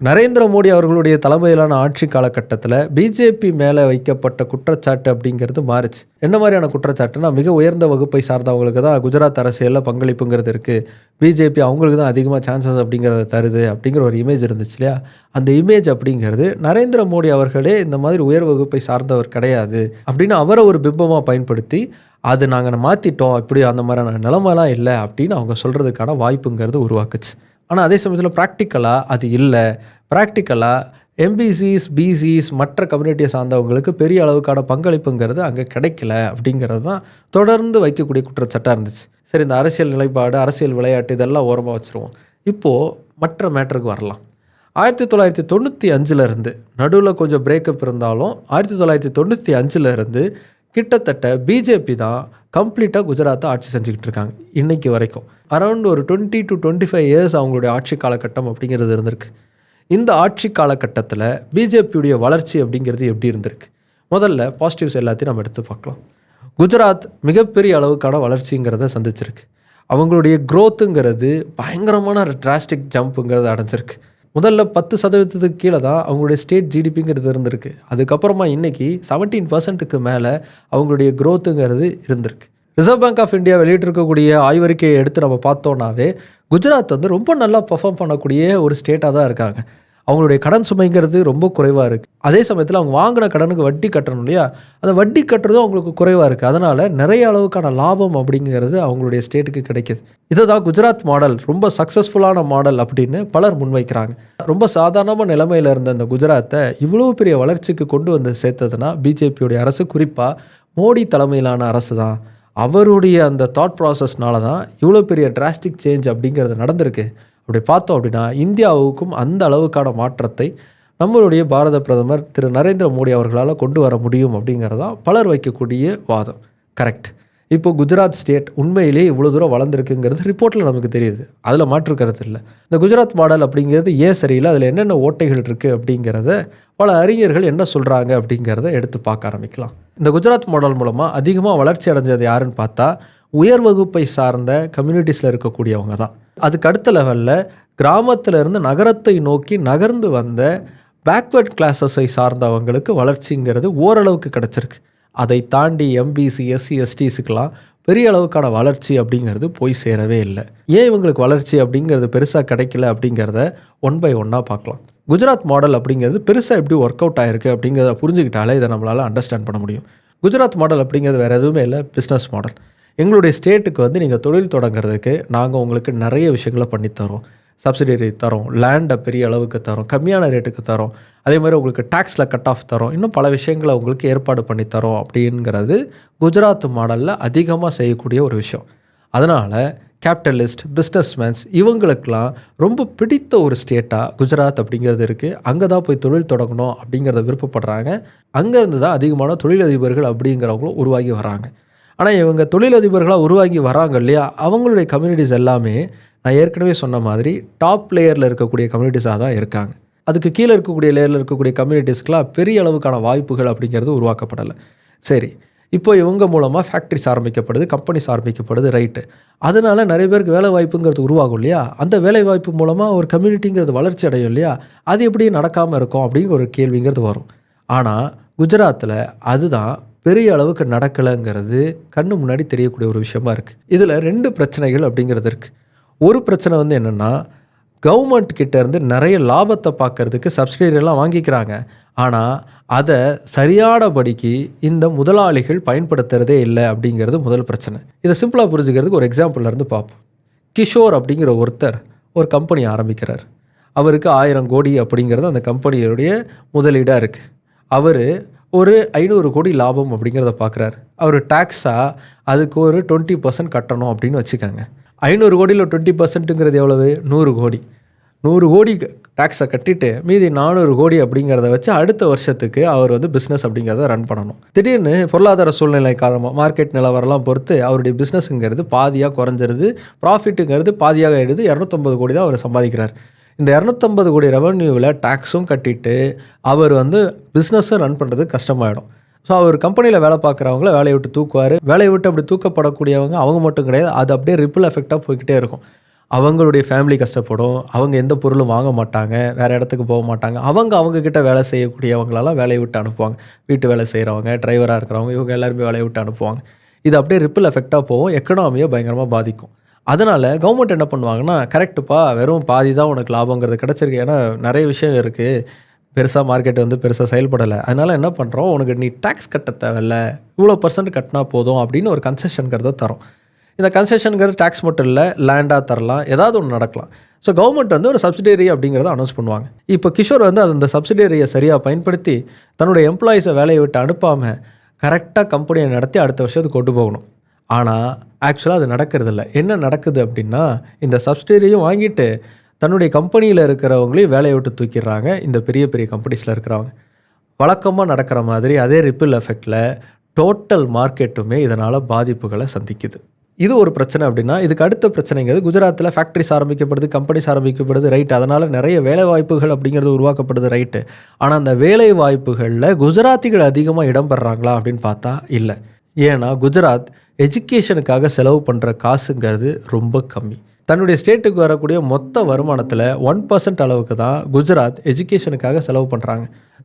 நரேந்திர மோடி அவர்களுடைய தலைமையிலான ஆட்சி காலகட்டத்தில் பிஜேபி மேலே வைக்கப்பட்ட குற்றச்சாட்டு அப்படிங்கிறது மாறுச்சு. என்ன மாதிரியான குற்றச்சாட்டுனா மிக உயர்ந்த வகுப்பை சார்ந்தவங்களுக்கு தான் குஜராத் அரசியலில் பங்களிப்புங்கிறது இருக்குது பிஜேபி அவங்களுக்கு தான் அதிகமாக சான்சஸ் அப்படிங்கிறத தருது அப்படிங்கிற ஒரு இமேஜ் இருந்துச்சு இல்லையா? அந்த இமேஜ் அப்படிங்கிறது நரேந்திர மோடி அவர்களே இந்த மாதிரி உயர் வகுப்பை சார்ந்தவர் கிடையாது அப்படின்னு அவரை ஒரு பிம்பமாக பயன்படுத்தி அது நாங்கள் மாற்றிட்டோம் இப்படி அந்த மாதிரியான நிலமெல்லாம் இல்லை அப்படின்னு அவங்க சொல்கிறதுக்கான வாய்ப்புங்கிறது உருவாக்குச்சு. ஆனால் அதே சமயத்தில் ப்ராக்டிக்கலாக அது இல்லை. ப்ராக்டிக்கலாக எம்பிசிஸ் பிசிஸ் மற்ற கம்யூனிட்டியை சார்ந்தவங்களுக்கு பெரிய அளவுக்கான பங்களிப்புங்கிறது அங்கே கிடைக்கல அப்படிங்கிறது தான் தொடர்ந்து வைக்கக்கூடிய குற்றச்சாட்டாக இருந்துச்சு. சரி இந்த அரசியல் நிலைப்பாடு அரசியல் விளையாட்டு இதெல்லாம் ஓரமாக வச்சுருவோம். இப்போது மற்ற மேட்டருக்கு வரலாம். ஆயிரத்தி தொள்ளாயிரத்தி தொண்ணூற்றி அஞ்சுலேருந்து நடுவில் கொஞ்சம் பிரேக்கப் இருந்தாலும் ஆயிரத்தி தொள்ளாயிரத்தி தொண்ணூற்றி அஞ்சுலேருந்து கிட்டத்தட்ட பிஜேபி தான் கம்ப்ளீட்டாக குஜராத்தை ஆட்சி செஞ்சுக்கிட்டு இருக்காங்க இன்றைக்கி வரைக்கும். அரௌண்ட் ஒரு twenty two twenty five years அவங்களுடைய ஆட்சி காலகட்டம் அப்படிங்கிறது இருந்திருக்கு. இந்த ஆட்சி காலகட்டத்தில் பிஜேபியுடைய வளர்ச்சி அப்படிங்கிறது எப்படி இருந்திருக்கு? முதல்ல பாசிட்டிவ்ஸ் எல்லாத்தையும் நம்ம எடுத்து பார்க்கலாம். குஜராத் மிகப்பெரிய அளவுக்கான வளர்ச்சிங்கிறத சந்திச்சிருக்கு. அவங்களுடைய க்ரோத்துங்கிறது பயங்கரமான டிராஸ்டிக் ஜம்ப்புங்கிறது அடைஞ்சிருக்கு. முதல்ல பத்து சதவீதத்துக்கு கீழே தான் அவங்களுடைய ஸ்டேட் ஜிடிபிங்கிறது இருந்திருக்கு. அதுக்கப்புறமா இன்றைக்கி செவன்டீன் பர்சன்ட்டுக்கு மேலே அவங்களுடைய க்ரோத்துங்கிறது இருந்திருக்கு. ரிசர்வ் பேங்க் ஆஃப் இந்தியா வெளியிட்டிருக்கக்கூடிய ஆய்வறிக்கையை எடுத்து நம்ம பார்த்தோன்னாவே குஜராத் வந்து ரொம்ப நல்லா பர்ஃபார்ம் பண்ணக்கூடிய ஒரு ஸ்டேட்டாக தான் இருக்காங்க. அவங்களுடைய கடன் சுமைங்கிறது ரொம்ப குறைவாக இருக்குது அதே சமயத்தில் அவங்க வாங்கின கடனுக்கு வட்டி கட்டணும் இல்லையா? அந்த வட்டி கட்டுறதும் அவங்களுக்கு குறைவாக இருக்குது அதனால் நிறைய அளவுக்கான லாபம் அப்படிங்கிறது அவங்களுடைய ஸ்டேட்டுக்கு கிடைக்கிது. இதை தான் குஜராத் மாடல். ரொம்ப சக்ஸஸ்ஃபுல்லான மாடல் அப்படின்னு பலர் முன்வைக்கிறாங்க. ரொம்ப சாதாரணமாக நிலைமையில் இருந்த அந்த குஜராத்தை இவ்வளோ பெரிய வளர்ச்சிக்கு கொண்டு வந்து சேர்த்ததுன்னா பிஜேபியுடைய அரசு குறிப்பாக மோடி தலைமையிலான அரசு தான் அவருடைய அந்த தாட் ப்ராசஸ்னால தான் இவ்வளோ பெரிய டிராஸ்டிக் சேஞ்ச் அப்படிங்கிறது நடந்திருக்கு. அப்படி பார்த்தோம் அப்படின்னா இந்தியாவுக்கும் அந்த அளவுக்கான மாற்றத்தை நம்மளுடைய பாரத பிரதமர் திரு நரேந்திர மோடி அவர்களால் கொண்டு வர முடியும் அப்படிங்கிறதான் பலர் வைக்கக்கூடிய வாதம். கரெக்ட் இப்போ குஜராத் ஸ்டேட் உண்மையிலே இவ்வளோ தூரம் வளர்ந்துருக்குங்கிறது ரிப்போர்ட்டில் நமக்கு தெரியுது. அதில் மாற்று கருத்து இல்லை. இந்த குஜராத் மாடல் அப்படிங்கிறது ஏன் சரியில்லை? அதில் என்னென்ன ஓட்டைகள் இருக்குது அப்படிங்கிறத பல அறிஞர்கள் என்ன சொல்கிறாங்க அப்படிங்கிறத எடுத்து பார்க்க ஆரம்பிக்கலாம். இந்த குஜராத் மாடல் மூலமாக அதிகமாக வளர்ச்சி அடைஞ்சது யாருன்னு பார்த்தா உயர் வகுப்பை சார்ந்த கம்யூனிட்டிஸில் இருக்கக்கூடியவங்க தான். அதுக்கு அடுத்த லெவலில் கிராமத்தில் இருந்து நகரத்தை நோக்கி நகர்ந்து வந்த பேக்வர்ட் கிளாஸஸை சார்ந்தவங்களுக்கு வளர்ச்சிங்கிறது ஓரளவுக்கு கிடச்சிருக்கு. அதை தாண்டி எம்பிசி எஸ்சி எஸ்டிஸுக்கெலாம் பெரிய அளவுக்கான வளர்ச்சி அப்படிங்கிறது போய் சேரவே இல்லை. ஏன் இவங்களுக்கு வளர்ச்சி அப்படிங்கிறது பெருசாக கிடைக்கல அப்படிங்கிறத ஒன் பை ஒன்னாக பார்க்கலாம். குஜராத் மாடல் அப்படிங்கிறது பெருசாக எப்படி ஒர்க் அவுட் ஆகிருக்கு அப்படிங்கிறத புரிஞ்சுக்கிட்டாலே இதை நம்மளால் அண்டர்ஸ்டாண்ட் பண்ண முடியும். குஜராத் மாடல் அப்படிங்கிறது வேறு எதுவுமே இல்லை பிஸ்னஸ் மாடல் எங்களுடைய ஸ்டேட்டுக்கு வந்து நீங்கள் தொழில் தொடங்குறதுக்கு நாங்கள் உங்களுக்கு நிறைய விஷயங்களை பண்ணித்தரோம் சப்சிடரி தரோம் லேண்டை பெரிய அளவுக்கு தரோம் கம்மியான ரேட்டுக்கு தரோம். அதே மாதிரி உங்களுக்கு டேக்ஸில் கட் ஆஃப் தரோம். இன்னும் பல விஷயங்களை உங்களுக்கு ஏற்பாடு பண்ணி தரோம் அப்படிங்கிறது குஜராத் மாடலில் அதிகமாக செய்யக்கூடிய ஒரு விஷயம். அதனால் கேபிட்டலிஸ்ட் பிஸ்னஸ்மேன்ஸ் இவங்களுக்கெல்லாம் ரொம்ப பிடித்த ஒரு ஸ்டேட்டாக குஜராத் அப்படிங்கிறது இருக்குது அங்கே தான் போய் தொழில் தொடங்கணும் அப்படிங்கிறத விருப்பப்படுறாங்க. அங்கேருந்து தான் அதிகமான தொழிலதிபர்கள் அப்படிங்கிறவங்களும் உருவாகி வராங்க. ஆனால் இவங்க தொழிலதிபர்களாக உருவாகி வராங்க இல்லையா? அவங்களுடைய கம்யூனிட்டிஸ் எல்லாமே நான் ஏற்கனவே சொன்ன மாதிரி டாப் லேயரில் இருக்கக்கூடிய கம்யூனிட்டிஸாக தான் இருக்காங்க. அதுக்கு கீழே இருக்கக்கூடிய லேயரில் இருக்கக்கூடிய கம்யூனிட்டிஸ்க்கெலாம் பெரிய அளவுக்கான வாய்ப்புகள் அப்படிங்கிறது உருவாக்கப்படலை. சரி இப்போ இவங்க மூலமாக ஃபேக்ட்ரிஸ் ஆரம்பிக்கப்படுது கம்பெனிஸ் ஆரம்பிக்கப்படுது ரைட்டு அதனால நிறைய பேருக்கு வேலை வாய்ப்புங்கிறது உருவாகும் இல்லையா? அந்த வேலை வாய்ப்பு மூலமாக ஒரு கம்யூனிட்டிங்கிறது வளர்ச்சி அடையும் இல்லையா? அது எப்படி நடக்காமல் இருக்கும் அப்படிங்கிற ஒரு கேள்விங்கிறது வரும். ஆனால் குஜராத்தில் அதுதான் பெரிய அளவுக்கு நடக்கலைங்கிறது கண்ணு முன்னாடி தெரியக்கூடிய ஒரு விஷயமா இருக்குது இதில் ரெண்டு பிரச்சனைகள் அப்படிங்கிறது இருக்குது ஒரு பிரச்சனை வந்து என்னென்னா கவர்மெண்ட் கிட்டேருந்து நிறைய லாபத்தை பார்க்கறதுக்கு சப்சிடரியெல்லாம் வாங்கிக்கிறாங்க. ஆனால் அதை சரியானபடிக்கு இந்த முதலாளிகள் பயன்படுத்துகிறதே இல்லை அப்படிங்கிறது முதல் பிரச்சனை. இதை சிம்பிளாக புரிஞ்சுக்கிறதுக்கு ஒரு எக்ஸாம்பிள்லேருந்து பார்ப்போம். கிஷோர் அப்படிங்கிற ஒருத்தர் ஒரு கம்பெனி ஆரம்பிக்கிறார். அவருக்கு ஆயிரம் கோடி அப்படிங்கிறது அந்த கம்பெனியுடைய முதலீடாக இருக்குது அவர் ஒரு ஐநூறு கோடி லாபம் அப்படிங்கிறத பார்க்குறாரு அவர் டேக்ஸாக அதுக்கு ஒரு டுவெண்ட்டி பர்சன்ட் கட்டணும் அப்படின்னு வச்சுக்கோங்க. ஐநூறு கோடியில் டுவெண்ட்டி பர்சன்ட்டுங்கிறது எவ்வளவு? நூறு கோடி. நூறு கோடி டேக்ஸை கட்டிட்டு மீதி நானூறு கோடி அப்படிங்கிறத வச்சு அடுத்த வருஷத்துக்கு அவர் வந்து பிஸ்னஸ் அப்படிங்கிறத ரன் பண்ணணும். திடீர்னு பொருளாதார சூழ்நிலை காரணமாக மார்க்கெட் நிலவரம்லாம் பொறுத்து அவருடைய பிஸ்னஸ்ங்கிறது பாதியாக குறைஞ்சிருது. ப்ராஃபிட்டுங்கிறது பாதியாக ஆகிடுது இரநூத்தொம்பது கோடி தான் அவர் சம்பாதிக்கிறார். இந்த இரநூத்தம்பது கோடி ரெவன்யூவில் டேக்ஸும் கட்டிட்டு அவர் வந்து பிஸ்னஸும் ரன் பண்ணுறது கஷ்டமாயிடும். ஸோ அவர் கம்பெனியில் வேலை பார்க்குறவங்கள வேலையை விட்டு தூக்குவார். வேலையை விட்டு அப்படி தூக்கப்படக்கூடியவங்க அவங்க மட்டும் கிடையாது. அது அப்படியே ரிப்பிள் எஃபெக்டாக போய்கிட்டே இருக்கும். அவங்களுடைய ஃபேமிலி கஷ்டப்படும். அவங்க எந்த பொருளும் வாங்க மாட்டாங்க. வேறு இடத்துக்கு போக மாட்டாங்க. அவங்க அவங்கக்கிட்ட வேலை செய்யக்கூடியவங்களெல்லாம் வேலையை விட்டு அனுப்புவாங்க. வீட்டு வேலை செய்கிறவங்க டிரைவராக இருக்கிறவங்க இவங்க எல்லாருமே வேலையை விட்டு அனுப்புவாங்க. இது அப்படியே ரிப்பிள் எஃபெக்டாக போகும். எக்கனாமியை பயங்கரமாக பாதிக்கும். அதனால் கவர்மெண்ட் என்ன பண்ணுவாங்கன்னா கரெக்டுப்பா வெறும் பாதி தான் உனக்கு லாபங்கிறது கிடச்சிருக்கு. ஏன்னா நிறைய விஷயம் இருக்குது பெருசாக மார்க்கெட் வந்து பெருசாக செயல்படலை. அதனால் என்ன பண்ணுறோம் உனக்கு நீ டேக்ஸ் கட்ட தேவையில்ல. இவ்வளோ பர்சன்ட் கட்டினா போதும் அப்படின்னு ஒரு கன்செஷனுங்கிறத தரோம். இந்த கன்செஷனுங்கிறது டேக்ஸ் மட்டும் இல்லை லேண்டாக தரலாம். ஏதாவது ஒன்று நடக்கலாம். ஸோ கவர்மெண்ட் வந்து ஒரு சப்சிடரி அப்படிங்கிறத அனௌன்ஸ் பண்ணுவாங்க. இப்போ கிஷோர் வந்து அந்த சப்சிடரியை சரியாக பயன்படுத்தி தன்னுடைய எம்ப்ளாயீஸை வேலையை விட்டு அனுப்பாமல் கரெக்டாக கம்பெனியை நடத்தி அடுத்த வருஷத்துக்கு கொண்டு போகணும். ஆனால் ஆக்சுவலாக அது நடக்கிறதில்ல. என்ன நடக்குது அப்படின்னா இந்த சப்சிடரியும் வாங்கிட்டு தன்னுடைய கம்பெனியில் இருக்கிறவங்களையும் வேலையை விட்டு தூக்கிடுறாங்க. இந்த பெரிய பெரிய கம்பெனிஸில் இருக்கிறவங்க. வழக்கமாக நடக்கிற மாதிரி அதே ரிப்பிள் எஃபெக்டில் டோட்டல் மார்க்கெட்டுமே இதனால் பாதிப்புகளை சந்திக்குது. இது ஒரு பிரச்சனை அப்படின்னா இதுக்கு அடுத்த பிரச்சனைங்கிறது குஜராத்தில் ஃபேக்ட்ரிஸ் ஆரம்பிக்கப்படுது கம்பெனிஸ் ஆரம்பிக்கப்படுது ரைட் அதனால் நிறைய வேலை வாய்ப்புகள் அப்படிங்கிறது உருவாக்கப்படுது ரைட்டு ஆனால் அந்த வேலை வாய்ப்புகளில் குஜராத்திகள் அதிகமாக இடம்பெறாங்களா அப்படின்னு பார்த்தா இல்லை. ஏன்னா குஜராத் எஜுகேஷனுக்காக செலவு பண்ணுற காசுங்கிறது ரொம்ப கம்மி. தன்னுடைய ஸ்டேட்டுக்கு வரக்கூடிய மொத்த வருமானத்தில் ஒன் பர்சன்ட் அளவுக்கு தான் குஜராத் எஜுகேஷனுக்காக செலவு பண்ணுறாங்க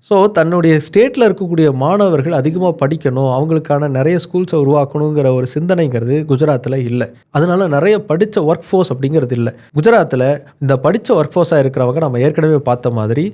ஸோ தன்னுடைய ஸ்டேட்டில் இருக்கக்கூடிய மாணவர்கள் அதிகமாக படிக்கணும் அவங்களுக்கான நிறைய ஸ்கூல்ஸை உருவாக்கணுங்கிற ஒரு சிந்தனைங்கிறது குஜராத்தில் இல்லை. அதனால நிறைய படித்த ஒர்க் ஃபோர்ஸ் அப்படிங்கிறது இல்லை. குஜராத்தில் இந்த படித்த ஒர்க் ஃபோர்ஸாக இருக்கிறவங்க நம்ம ஏற்கனவே பார்த்த மாதிரி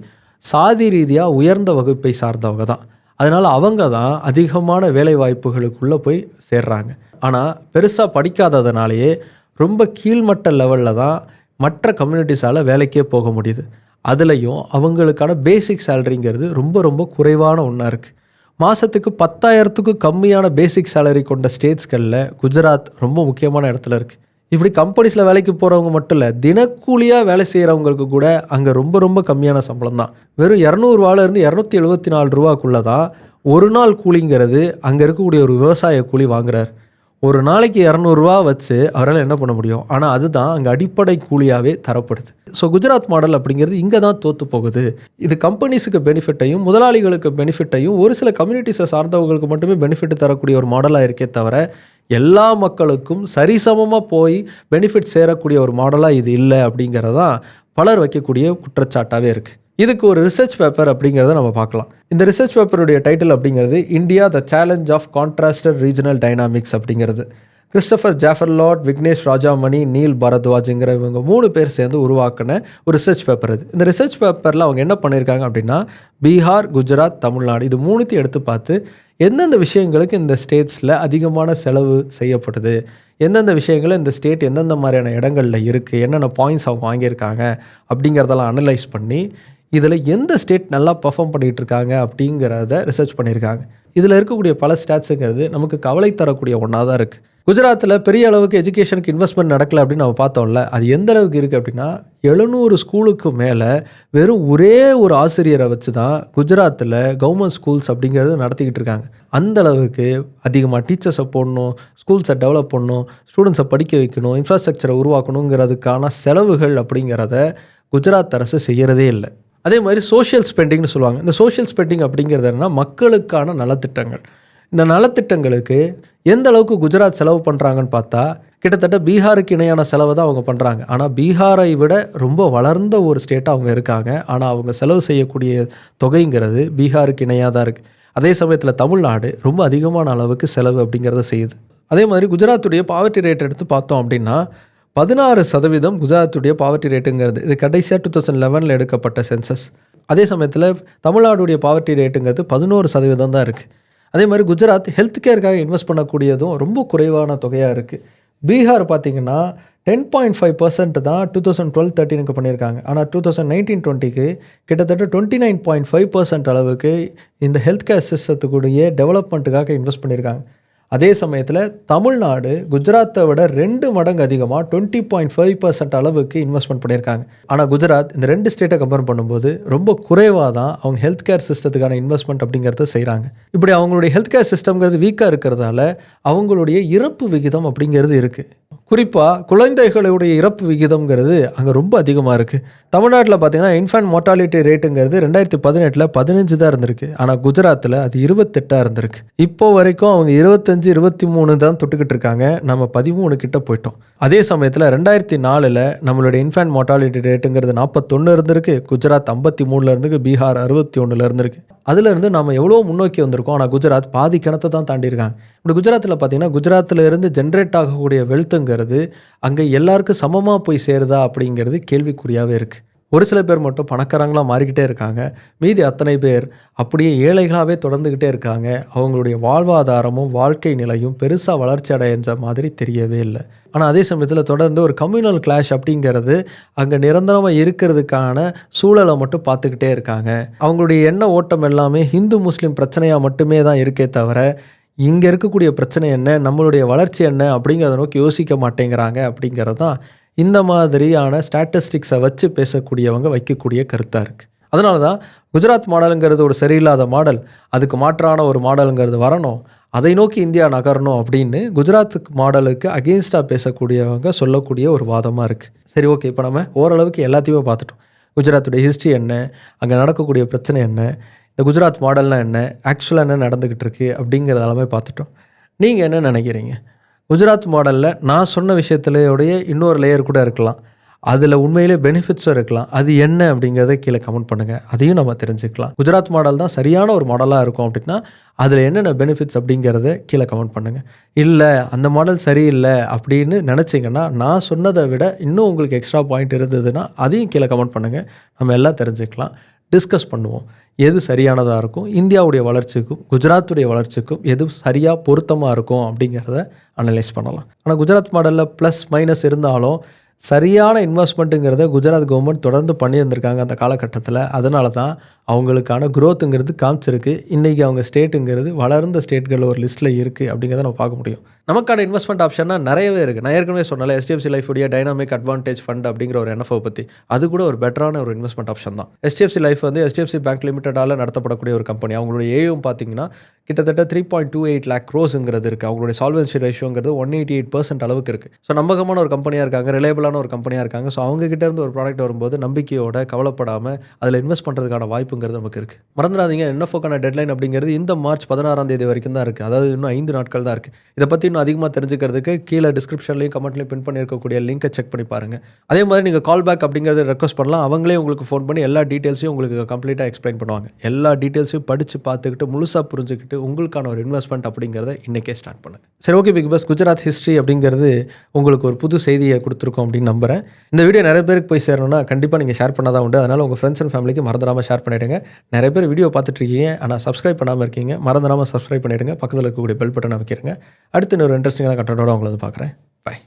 சாதி ரீதியாக உயர்ந்த வகுப்பை சார்ந்தவங்க தான். அதனால் அவங்க தான் அதிகமான வேலை வாய்ப்புகளுக்குள்ளே போய் சேர்றாங்க. ஆனால் பெருசாக படிக்காததுனாலேயே ரொம்ப கீழ்மட்ட லெவலில் தான் மற்ற கம்யூனிட்டிஸால் வேலைக்கே போக முடியுது. அதுலேயும் அவங்களுக்கான பேசிக் சேலரிங்கிறது ரொம்ப ரொம்ப குறைவான ஒன்றா இருக்குது மாதத்துக்கு பத்தாயிரத்துக்கும் கம்மியான பேசிக் சேலரி கொண்ட ஸ்டேட்ஸ்களில் குஜராத் ரொம்ப முக்கியமான இடத்துல இருக்குது இப்படி கம்பெனிஸில் வேலைக்கு போகிறவங்க மட்டும் இல்லை தினக்கூலியாக வேலை செய்கிறவங்களுக்கு கூட அங்கே ரொம்ப ரொம்ப கம்மியான சம்பளம் தான். வெறும் இரநூறுவாலேருந்து இரநூத்தி எழுபத்தி நாலு ரூபாக்குள்ளே தான் ஒரு நாள் கூலிங்கிறது அங்கே இருக்கக்கூடிய ஒரு விவசாய கூலி வாங்குறார். ஒரு நாளைக்கு இரநூறுவா வச்சு அவரால் என்ன பண்ண முடியும்? ஆனால் அதுதான் அங்கே அடிப்படை கூலியாகவே தரப்படுது. ஸோ குஜராத் மாடல் அப்படிங்கிறது இங்கே தான் தோற்று போகுது. இது கம்பெனிஸுக்கு பெனிஃபிட்டையும் முதலாளிகளுக்கு பெனிஃபிட்டையும் ஒரு சில கம்யூனிட்டிஸை சார்ந்தவங்களுக்கு மட்டுமே பெனிஃபிட் தரக்கூடிய ஒரு மாடலாக இருக்கே தவிர எல்லா மக்களுக்கும் சரிசமமாக போய் பெனிஃபிட் சேரக்கூடிய ஒரு மாடலாக இது இல்லை அப்படிங்கிறதான் பலர் வைக்கக்கூடிய குற்றச்சாட்டாகவே இருக்குது இதுக்கு ஒரு ரிசர்ச் பேப்பர் அப்படிங்கிறத நம்ம பார்க்கலாம். இந்த ரிசர்ச் பேப்பருடைய டைட்டில் அப்படிங்கிறது India the challenge of contrasted regional dynamics அப்படிங்கிறது. Christopher Jaffrelot Vignesh Rajamani Neil பரத்வாஜுங்கிற இவங்க மூணு பேர் சேர்ந்து உருவாக்கின ஒரு ரிசர்ச் பேப்பர் இது. இந்த ரிசர்ச் பேப்பரில் அவங்க என்ன பண்ணியிருக்காங்க அப்படின்னா பீகார் குஜராத் தமிழ்நாடு இது மூணுத்தையும் எடுத்து பார்த்து எந்தெந்த விஷயங்களுக்கு இந்த ஸ்டேட்ஸில் அதிகமான செலவு செய்யப்படுது எந்தெந்த விஷயங்களும் இந்த ஸ்டேட் எந்தெந்த மாதிரியான இடங்களில் இருக்குது என்னென்ன பாயிண்ட்ஸ் அவங்க வாங்கியிருக்காங்க அப்படிங்கிறதெல்லாம் அனலைஸ் பண்ணி இதில் எந்த ஸ்டேட் நல்லா பர்ஃபார்ம் பண்ணிகிட்டு இருக்காங்க அப்படிங்கிறத ரிசர்ச் பண்ணியிருக்காங்க இதில் இருக்கக்கூடிய பல ஸ்டாட்ஸுங்கிறது நமக்கு கவலை தரக்கூடிய ஒன்றா தான் இருக்குது குஜராத்தில் பெரிய அளவுக்கு எஜுகேஷனுக்கு இன்வெஸ்ட்மெண்ட் நடக்கல அப்படின்னு நம்ம பார்த்தோம்ல அது எந்த அளவுக்கு இருக்குது அப்படின்னா எழுநூறு ஸ்கூலுக்கு மேலே வெறும் ஒரே ஒரு ஆசிரியரை வச்சு தான் குஜராத்தில் கவர்மெண்ட் ஸ்கூல்ஸ் அப்படிங்கிறது நடத்திக்கிட்டு இருக்காங்க. அந்த அளவுக்கு அதிகமாக டீச்சர்ஸை போடணும் ஸ்கூல்ஸை டெவலப் பண்ணணும் ஸ்டூடெண்ட்ஸை படிக்க வைக்கணும் இன்ஃப்ராஸ்ட்ரக்சரை உருவாக்கணுங்கிறதுக்கான செலவுகள் அப்படிங்கிறத குஜராத் அரசு செய்கிறதே இல்லை. அதே மாதிரி சோஷியல் ஸ்பெண்டிங்னு சொல்லுவாங்க. இந்த சோஷியல் ஸ்பெண்டிங் அப்படிங்கிறது என்னன்னா மக்களுக்கான நலத்திட்டங்கள். இந்த நலத்திட்டங்களுக்கு எந்த அளவுக்கு குஜராத் செலவு பண்ணுறாங்கன்னு பார்த்தா கிட்டத்தட்ட பீகாருக்கு இணையான செலவை தான் அவங்க பண்ணுறாங்க ஆனால் பீகாரை விட ரொம்ப வளர்ந்த ஒரு ஸ்டேட்டாக அவங்க இருக்காங்க. ஆனால் அவங்க செலவு செய்யக்கூடிய தொகைங்கிறது பீகாருக்கு இணையாக தான் இருக்குது அதே சமயத்தில் தமிழ்நாடு ரொம்ப அதிகமான அளவுக்கு செலவு அப்படிங்கிறத செய்யுது. அதே மாதிரி குஜராத்துடைய பாவர்ட்டி ரேட் எடுத்து பார்த்தோம் அப்படின்னா பதினாறு சதவீதம் குஜராத்துடைய பாவர்ட்டி ரேட்டுங்கிறது இது கடைசியாக டூ தௌசண்ட் லெவனில் எடுக்கப்பட்ட சென்சஸ் அதே சமயத்தில் தமிழ்நாடுடைய பாவர்ட்டி ரேட்டுங்கிறது பதினோரு சதவீதம் தான் இருக்குது அதே மாதிரி குஜராத் ஹெல்த் கேருக்காக இன்வெஸ்ட் பண்ணக்கூடியதும் ரொம்ப குறைவான தொகையாக இருக்குது பீகார் பார்த்தீங்கன்னா டென் பாயிண்ட் ஃபைவ் பர்சன்ட் தான் டூ தௌசண்ட் டுவெல் தேர்ட்டினுக்கு பண்ணியிருக்காங்க. ஆனால் டூ தௌசண்ட் நைன்டீன் டுவெண்ட்டிக்கு கிட்டத்தட்ட twenty nine point five percent அளவுக்கு இந்த ஹெல்த் கேர் சிஸ்டத்துக்குடைய டெவலப்மெண்ட்டுக்காக இன்வெஸ்ட் பண்ணியிருக்காங்க. அதே சமயத்தில் தமிழ்நாடு குஜராத்தை விட ரெண்டு மடங்கு அதிகமாக டுவெண்ட்டி பாயிண்ட் ஃபைவ் பர்சன்ட் அளவுக்கு இன்வெஸ்ட்மெண்ட் பண்ணியிருக்காங்க. ஆனால் குஜராத் இந்த ரெண்டு ஸ்டேட்டை கம்பேர் பண்ணும்போது ரொம்ப குறைவாக தான் அவங்க ஹெல்த் கேர் சிஸ்டத்துக்கான இன்வெஸ்ட்மெண்ட் அப்படிங்கிறத செய்கிறாங்க இப்படி அவங்களுடைய ஹெல்த் கேர் சிஸ்டம்ங்கிறது வீக்காக இருக்கிறதால அவங்களுடைய இறப்பு விகிதம் அப்படிங்கிறது இருக்குது குறிப்பாக குழந்தைகளுடைய இறப்பு விகிதம்ங்கிறது அங்கே ரொம்ப அதிகமாக இருக்குது தமிழ்நாட்டில் பார்த்தீங்கன்னா இன்ஃபேன்ட் மோர்டாலிட்டி ரேட்டுங்கிறது ரெண்டாயிரத்தி பதினெட்டில் பதினஞ்சு தான் இருந்திருக்கு. ஆனால் குஜராத்தில் அது இருபத்தெட்டாக இருந்திருக்கு. இப்போ வரைக்கும் அவங்க இருபத்தஞ்சு இருபத்தி மூணு தான் தொட்டுக்கிட்டு இருக்காங்க. நம்ம பதிமூணு கிட்ட போயிட்டோம். அதே சமயத்தில் ரெண்டாயிரத்தி நாலில் நம்மளுடைய இன்ஃபேன்ட் மோட்டாலிட்டி ரேட்டுங்கிறது நாற்பத்தொன்று இருந்திருக்கு குஜராத் ஐம்பத்தி மூணில் இருந்துக்கு பீகார் அறுபத்தி ஒன்றில் இருந்திருக்கு. அதுலேருந்து நம்ம எவ்வளோ முன்னோக்கி வந்திருக்கோம் ஆனால் குஜராத் பாதி கிணத்தை தான் தாண்டியிருக்காங்க. இப்படி குஜராத்தில் பார்த்தீங்கன்னா குஜராத்தில் இருந்து ஜென்ரேட் ஆகக்கூடிய வெல்த்துங்கிறது அங்கே எல்லாருக்கும் சமமாக போய் சேருதா அப்படிங்கிறது கேள்விக்குறியாகவே இருக்குது ஒரு சில பேர் மட்டும் பணக்காரங்களாக மாறிக்கிட்டே இருக்காங்க. மீதி அத்தனை பேர் அப்படியே ஏழைகளாகவே தொடர்ந்துக்கிட்டே இருக்காங்க. அவங்களுடைய வாழ்வாதாரமும் வாழ்க்கை நிலையும் பெருசாக வளர்ச்சி அடைஞ்ச மாதிரி தெரியவே இல்லை. ஆனால் அதே சமயத்தில் தொடர்ந்து ஒரு கம்யூனல் கிளாஷ் அப்படிங்கிறது அங்கே நிரந்தரமாக இருக்கிறதுக்கான சூழலை மட்டும் பார்த்துக்கிட்டே இருக்காங்க. அவங்களுடைய எண்ண ஓட்டம் எல்லாமே ஹிந்து முஸ்லீம் பிரச்சனையாக மட்டுமே தான் இருக்கே தவிர இங்கே இருக்கக்கூடிய பிரச்சனை என்ன நம்மளுடைய வளர்ச்சி என்ன அப்படிங்கிறத நோக்கி யோசிக்க மாட்டேங்கிறாங்க அப்படிங்கிறது தான் இந்த மாதிரியான ஸ்டாட்டிஸ்டிக்ஸை வச்சு பேசக்கூடியவங்க வைக்கக்கூடிய கருத்தாக இருக்குது அதனால தான் குஜராத் மாடலுங்கிறது ஒரு சரியில்லாத மாடல் அதுக்கு மாற்றான ஒரு மாடலுங்கிறது வரணும் அதை நோக்கி இந்தியா நகரணும் அப்படின்னு குஜராத் மாடலுக்கு அகெயின்ஸ்டாக பேசக்கூடியவங்க சொல்லக்கூடிய ஒரு வாதமாக இருக்குது சரி ஓகே இப்போ நம்ம ஓரளவுக்கு எல்லாத்தையுமே பார்த்துட்டோம். குஜராத்துடைய ஹிஸ்ட்ரி என்ன அங்கே நடக்கக்கூடிய பிரச்சனை என்ன இந்த குஜராத் மாடல்னால் என்ன ஆக்சுவலாக என்ன நடந்துக்கிட்டு இருக்குது அப்படிங்கிறது எல்லாமே பார்த்துட்டோம். நீங்கள் என்ன நினைக்கிறீங்க? குஜராத் மாடலில் நான் சொன்ன விஷயத்துலையோடைய இன்னொரு லேயர் கூட இருக்கலாம். அதில் உண்மையிலே பெனிஃபிட்ஸும் இருக்கலாம். அது என்ன அப்படிங்கிறத கீழே கமெண்ட் பண்ணுங்கள் அதையும் நம்ம தெரிஞ்சுக்கலாம். குஜராத் மாடல் தான் சரியான ஒரு மாடலாக இருக்கும் அப்படின்னா அதில் என்னென்ன பெனிஃபிட்ஸ் அப்படிங்கிறத கீழே கமெண்ட் பண்ணுங்கள் இல்லை அந்த மாடல் சரியில்லை அப்படின்னு நினச்சிங்கன்னா நான் சொன்னதை விட இன்னும் உங்களுக்கு எக்ஸ்ட்ரா பாயிண்ட் இருந்ததுன்னா அதையும் கீழே கமெண்ட் பண்ணுங்கள் நம்ம எல்லாம் தெரிஞ்சுக்கலாம். டிஸ்கஸ் பண்ணுவோம். எது சரியானதாக இருக்கும்? இந்தியாவுடைய வளர்ச்சிக்கும் குஜராத்துடைய வளர்ச்சிக்கும் எது சரியாக பொருத்தமாக இருக்கும் அப்படிங்கிறத அனலைஸ் பண்ணலாம். ஆனால் குஜராத் மாடலில் ப்ளஸ் மைனஸ் இருந்தாலும் சரியான இன்வெஸ்ட்மெண்ட்டுங்கிறத குஜராத் கவர்மெண்ட் தொடர்ந்து பண்ணி வந்திருக்காங்க அந்த காலகட்டத்தில். அதனால தான் அவங்களுக்கான க்ரோத்துங்கிறது காமிச்சிருக்கு. இன்றைக்கி அவங்க ஸ்டேட்டுங்கிறது வளர்ந்த ஸ்டேட்களில் ஒரு லிஸ்ட்டில் இருக்குது அப்படிங்கிறத நம்ம பார்க்க முடியும். நமக்கான இன்வெஸ்ட்மெண்ட் ஆப்ஷன்னா நிறையவே இருக்குது நான் ஏற்கனவே சொன்னால எஸ்டிஎஃப்சி லைஃபுடைய டைனாமிக் அட்வான்டேஜ் ஃபண்ட் அப்படிங்கிற ஒரு என்எஃப்ஓ பற்றி அது கூட ஒரு பெட்டரான ஒரு இன்வெஸ்ட்மெண்ட் ஆப்ஷன் தான். எஸ்டிஎஃப்சி லைஃப் வந்து எஸ்டிஎஃப்சி பேங்க் லிமிட்டடால் நடத்தப்படக்கூடிய ஒரு கம்பெனி அவங்களுடைய ஏயும் பார்த்தீங்கன்னா கிட்டத்தட்ட three point two eight lakh க்ரோஸுங்கிறது இருக்குது அவங்களுடைய சால்வன்சி ரேஷியோங்கிறது ஒன் எயிட்டி எயிட் பர்சன்ட் அளவுக்கு இருக்குது ஸோ நம்பகமான ஒரு கம்பெனியாக இருக்காங்க ரிலேபிளான ஒரு கம்பெனியாக இருக்காங்க. ஸோ அவங்ககிட்ட இருந்து ஒரு ப்ராடக்ட் வரும்போது நம்பிக்கையோட கவலைப்படாமல் அதில் இன்வெஸ்ட் பண்ணுறதுக்கான வாய்ப்புங்கிறது நமக்கு இருக்குது மறந்துடாதீங்க என்எஃப்ஓக்கான டெட்லைன் அப்படிங்கிறது இந்த மார்ச் பதினாறாம் தேதி வரைக்கும் தான் இருக்குது அதாவது இன்னும் ஐந்து நாட்கள் தான் இருக்குது இதை பற்றி இன்னும் அதிகமாக தெரிஞ்சுக்கிறதுக்கு கீழே டிஸ்கிரிப்ஷன்லையும் கமெண்ட்லையும் பின் பண்ணியிருக்கக்கூடிய லிங்கை செக் பண்ணி பாருங்கள் அதே மாதிரி நீங்கள் கால் பேக் அப்படிங்கிறத ரெக்வஸ்ட் பண்ணலாம். அவங்களே உங்களுக்கு ஃபோன் பண்ணி எல்லா டீட்டெயில்ஸையும் உங்களுக்கு கம்ப்ளீட்டாக எக்ஸ்பிளைன் பண்ணுவாங்க. எல்லா டீட்டெயில்ஸையும் படித்து பார்த்துக்கிட்டு முழுசாக புரிஞ்சுக்கிட்டு உங்களுக்கான ஒரு இன்வெஸ்ட்மெண்ட் அப்படிங்கிறத இன்றைக்கே ஸ்டார்ட் பண்ணுங்கள் சரி okay big boss Gujarat history அப்படிங்கிறது உங்களுக்கு ஒரு புது செய்தியை கொடுத்துருக்கோம் அப்படின்னு நம்புகிறேன் இந்த வீடியோ நிறைய பேருக்கு போய் சேரணும்னா கண்டிப்பாக நீங்கள் ஷேர் பண்ணாதான் உண்டு. அதனால் உங்கள் ஃப்ரெண்ட்ஸ் அண்ட் ஃபேமிலிக்கு மறந்துடாமல் ஷேர் பண்ணிவிடுங்க நிறைய பேர் வீடியோ பார்த்துட்டு இருக்கீங்க ஆனால் சப்ஸ்கிரைப் பண்ணாமல் இருக்கீங்க மறந்துடாமல் சப்ஸ்கிரைப் பண்ணிவிடுங்க பக்கத்தில் இருக்கக்கூடிய பெல் பட்டன் அமைக்கிறங்க அடுத்து இன்னொரு இன்ட்ரெஸ்டிங்கான கட்டோட உங்களை வந்து பார்க்குறேன். பை